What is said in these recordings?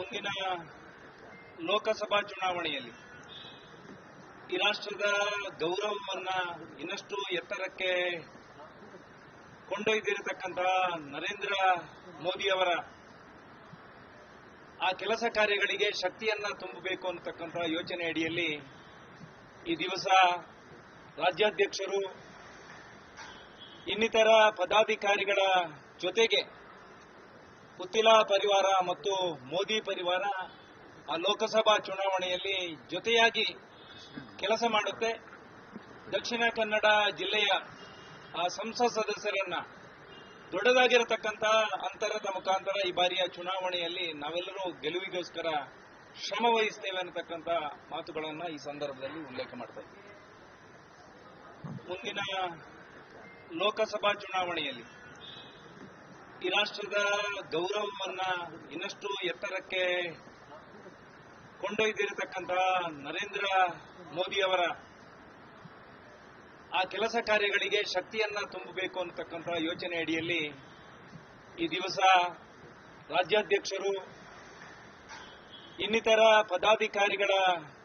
ಮುಂದಿನ ಲೋಕಸಭಾ ಚುನಾವಣೆಯಲ್ಲಿ ಈ ರಾಷ್ಟ್ರದ ಗೌರವವನ್ನ ಇನ್ನಷ್ಟು ಎತ್ತರಕ್ಕೆ ಕೊಂಡೊಯ್ದಿರತಕ್ಕಂತಹ ನರೇಂದ್ರ ಮೋದಿಯವರ ಆ ಕೆಲಸ ಕಾರ್ಯಗಳಿಗೆ ಶಕ್ತಿಯನ್ನ ತುಂಬಬೇಕು ಅನ್ನತಕ್ಕಂತಹ ಯೋಚನೆ ಅಡಿಯಲ್ಲಿ ಈ ದಿವಸ ರಾಜ್ಯಾಧ್ಯಕ್ಷರು ಇನ್ನಿತರ ಪದಾಧಿಕಾರಿಗಳ ಜೊತೆಗೆ ಪುತ್ತಿಲ ಪರಿವಾರ ಮತ್ತು ಮೋದಿ ಪರಿವಾರ ಆ ಲೋಕಸಭಾ ಚುನಾವಣೆಯಲ್ಲಿ ಜೊತೆಯಾಗಿ ಕೆಲಸ ಮಾಡುತ್ತೆ. ದಕ್ಷಿಣ ಕನ್ನಡ ಜಿಲ್ಲೆಯ ಆ ಸಂಸತ್ ಸದಸ್ಯರನ್ನ ದೊಡ್ಡದಾಗಿರತಕ್ಕಂತ ಅಂತರದ ಮುಖಾಂತರ ಈ ಬಾರಿಯ ಚುನಾವಣೆಯಲ್ಲಿ ನಾವೆಲ್ಲರೂ ಗೆಲುವಿಗೋಸ್ಕರ ಶ್ರಮ ವಹಿಸ್ತೇವೆ ಅನ್ನತಕ್ಕಂಥ ಮಾತುಗಳನ್ನು ಈ ಸಂದರ್ಭದಲ್ಲಿ ಉಲ್ಲೇಖ ಮಾಡ್ತಾ ಮುಂದಿನ ಲೋಕಸಭಾ ಚುನಾವಣೆಯಲ್ಲಿ ಈ ರಾಷ್ಟ್ರದ ಗೌರವವನ್ನ ಇನ್ನಷ್ಟು ಎತ್ತರಕ್ಕೆ ಕೊಂಡೊಯ್ದಿರತಕ್ಕಂತಹ ನರೇಂದ್ರ ಮೋದಿಯವರ ಆ ಕೆಲಸ ಕಾರ್ಯಗಳಿಗೆ ಶಕ್ತಿಯನ್ನ ತುಂಬಬೇಕು ಅನ್ನತಕ್ಕಂತಹ ಯೋಚನೆ ಅಡಿಯಲ್ಲಿ ಈ ದಿವಸ ರಾಜ್ಯಾಧ್ಯಕ್ಷರು ಇನ್ನಿತರ ಪದಾಧಿಕಾರಿಗಳ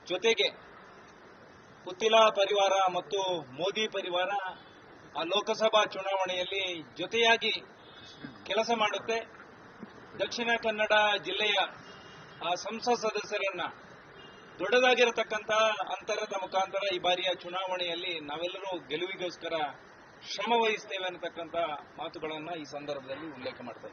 ಜೊತೆಗೆ ಪುತ್ತಿಲ ಪರಿವಾರ ಮತ್ತು ಮೋದಿ ಪರಿವಾರ ಆ ಲೋಕಸಭಾ ಚುನಾವಣೆಯಲ್ಲಿ ಜೊತೆಯಾಗಿ ಕೆಲಸ ಮಾಡುತ್ತೆ. ದಕ್ಷಿಣ ಕನ್ನಡ ಜಿಲ್ಲೆಯ, ಆ, ಸಂಸತ್ ಸದಸ್ಯರನ್ನ ದೊಡ್ಡದಾಗಿರತಕ್ಕಂತ ಅಂತರದ ಮುಖಾಂತರ ಈ ಬಾರಿಯ ಚುನಾವಣೆಯಲ್ಲಿ ನಾವೆಲ್ಲರೂ ಗೆಲುವಿಗೋಸ್ಕರ ಶ್ರಮ ವಹಿಸ್ತೇವೆ ಮಾತುಗಳನ್ನು ಮಾತುಗಳನ್ನ ಈ ಸಂದರ್ಭದಲ್ಲಿ ಉಲ್ಲೇಖ ಮಾಡ್ತಾ